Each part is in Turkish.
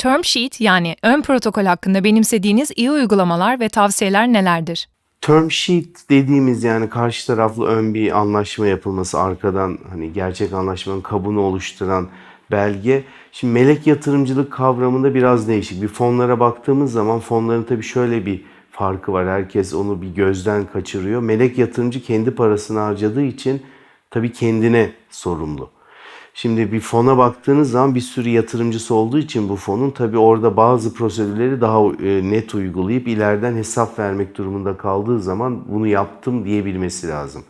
term sheet yani ön protokol hakkında benimsediğiniz iyi uygulamalar ve tavsiyeler nelerdir? Term sheet dediğimiz yani karşı taraflı ön bir anlaşma yapılması arkadan hani gerçek anlaşmanın kabını oluşturan belge. Şimdi melek yatırımcılık kavramında biraz değişik. Bir fonlara baktığımız zaman fonların tabii şöyle bir farkı var. Herkes onu bir gözden kaçırıyor. Melek yatırımcı kendi parasını harcadığı için tabii kendine sorumlu. Şimdi bir fona baktığınız zaman bir sürü yatırımcısı olduğu için bu fonun tabii orada bazı prosedürleri daha e, net uygulayıp ileriden hesap vermek durumunda kaldığı zaman bunu yaptım diyebilmesi lazım.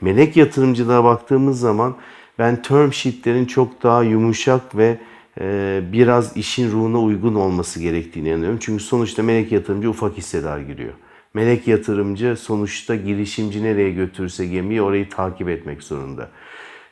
Melek yatırımcılığa baktığımız zaman ben term sheetlerin çok daha yumuşak ve e, biraz işin ruhuna uygun olması gerektiğini inanıyorum. Çünkü sonuçta melek yatırımcı ufak hissedar giriyor. Melek yatırımcı sonuçta girişimci nereye götürse gemiyi orayı takip etmek zorunda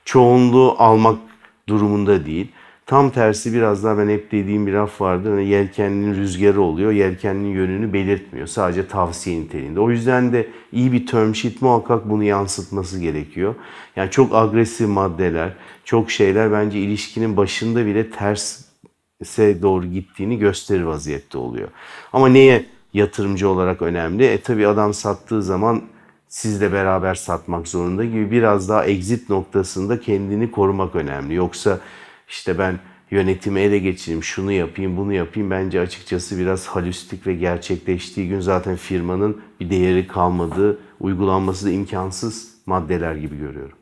çoğunluğu almak durumunda değil. Tam tersi biraz daha ben hep dediğim bir laf vardır. Hani yelkenlinin rüzgarı oluyor. Yelkenlinin yönünü belirtmiyor. Sadece tavsiye niteliğinde. O yüzden de iyi bir term sheet muhakkak bunu yansıtması gerekiyor. Yani çok agresif maddeler, çok şeyler bence ilişkinin başında bile terse doğru gittiğini gösterir vaziyette oluyor. Ama neye yatırımcı olarak önemli? E tabi adam sattığı zaman sizle beraber satmak zorunda gibi biraz daha exit noktasında kendini korumak önemli. Yoksa işte ben yönetimi ele geçireyim, şunu yapayım, bunu yapayım bence açıkçası biraz halüstik ve gerçekleştiği gün zaten firmanın bir değeri kalmadığı, uygulanması da imkansız maddeler gibi görüyorum.